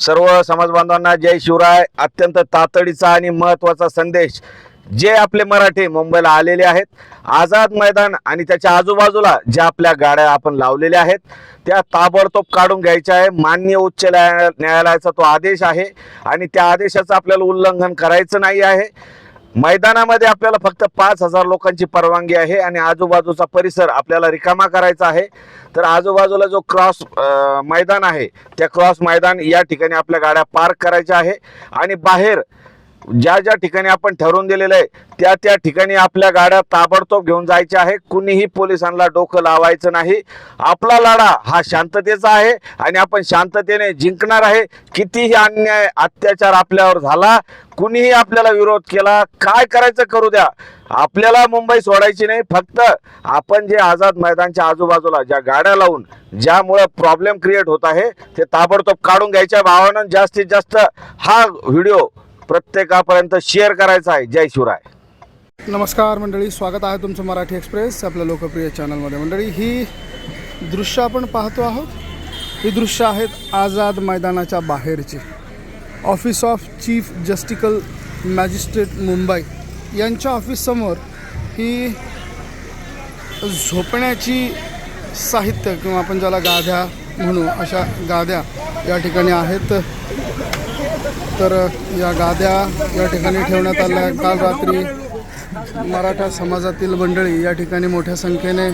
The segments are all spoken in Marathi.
सर्व समाज बांधवांना जय शिवराय. अत्यंत तातडीचा आणि महत्त्वाचा संदेश जे आपले मराठी मुंबईला आलेले आहेत. आझाद मैदान आणि त्याच्या आजूबाजूला ज्या आपल्या गाड्या आपण लावलेल्या आहेत त्या ताबडतोब काढून घ्यायच्या आहे. मान्य उच्च न्यायालयाचा तो आदेश आहे आणि त्या आदेशाचं आपल्याला उल्लंघन करायचं नाही आहे. मैदानामध्ये आपल्याला फक्त पाच हजार लोकांची परवानगी आहे आणि आजूबाजूचा परिसर आपल्याला रिकामा करायचा आहे. तर आजूबाजूला जो क्रॉस मैदान आहे त्या क्रॉस मैदान या ठिकाणी आपल्या गाड्या पार्क करायच्या आहे. आणि बाहेर ज्या ज्या ठिकाणी आपण ठरवून दिलेलं आहे त्या त्या ठिकाणी आपल्या गाड्या ताबडतोब घेऊन जायच्या आहे. कुणीही पोलिसांना डोकं लावायचं नाही. आपला लढा हा शांततेचा आहे आणि आपण शांततेने जिंकणार आहे. कितीही अन्याय अत्याचार आपल्यावर झाला कुणीही आपल्याला विरोध केला काय करायचं करू द्या. आपल्याला मुंबई सोडायची नाही. फक्त आपण जे आझाद मैदानच्या आजूबाजूला ज्या गाड्या लावून ज्यामुळे प्रॉब्लेम क्रिएट होत आहे ते ताबडतोब काढून घ्यायच्या भावानं जास्तीत जास्त हा व्हिडिओ प्रत्येकापर्यंत शेअर करायचा आहे. जय शिवराय. नमस्कार मंडळी स्वागत आहे तुमचं मराठी एक्सप्रेस आपल्या लोकप्रिय चॅनलमध्ये मंडळी ही दृश्य आपण पाहतो आहोत. ही दृश्य आहेत आझाद मैदानाच्या बाहेरची. Office of chief judicial magistrate Mumbai यांच्या ऑफिससमोर ही झोपण्याची साहित्य किंवा आपण ज्याला गाद्या म्हणू अशा गाद्या या ठिकाणी आहेत. तर या गाद्या या ठिकाणी ठेवण्यात आल्या. काल रात्री मराठा समाजातील मंडळी या ठिकाणी मोठ्या संख्येने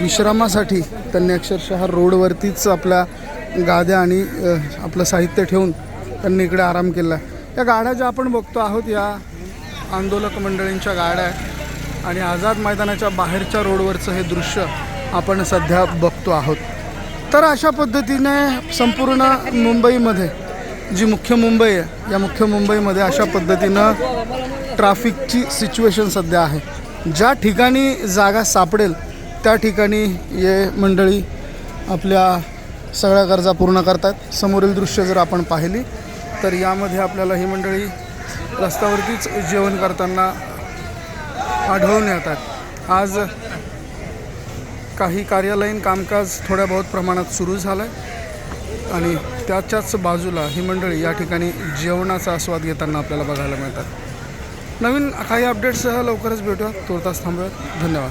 विश्रामासाठी त्यांनी अक्षरशः रोडवरतीच आपल्या गाद्या आणि आपलं साहित्य ठेवून त्यांनी इकडे आराम केला. आहे या गाड्या ज्या आपण बघतो आहोत या आंदोलक मंडळींच्या गाड्या आहेत आणि आझाद मैदानाच्या बाहेरच्या रोडवरचं हे दृश्य आपण सध्या बघतो आहोत. तर अशा पद्धतीने संपूर्ण मुंबईमध्ये जी मुख्य मुंबई आहे या मुख्य मुंबईमध्ये अशा पद्धतीनं ट्रॅफिकची सिच्युएशन सध्या आहे. ज्या ठिकाणी जागा सापडेल त्या ठिकाणी हे मंडळी आपल्या सगळ्या गरजा पूर्ण करतात. समोरील दृश्य जर आपण पाहिली तर यामध्ये आपल्याला ही मंडळी रस्त्यावरतीच जेवण करताना आढळून येतात. आज काही कार्यालयीन कामकाज थोड्या बहुत प्रमाणात सुरू झालं आहे आणि त्याच्याच बाजूला ही मंडळी या ठिकाणी जेवणाचा आस्वाद घेताना आपल्याला बघायला मिळतात. नवीन काही अपडेट्ससह लवकरच भेटूया तोरतास थांबूयात. धन्यवाद.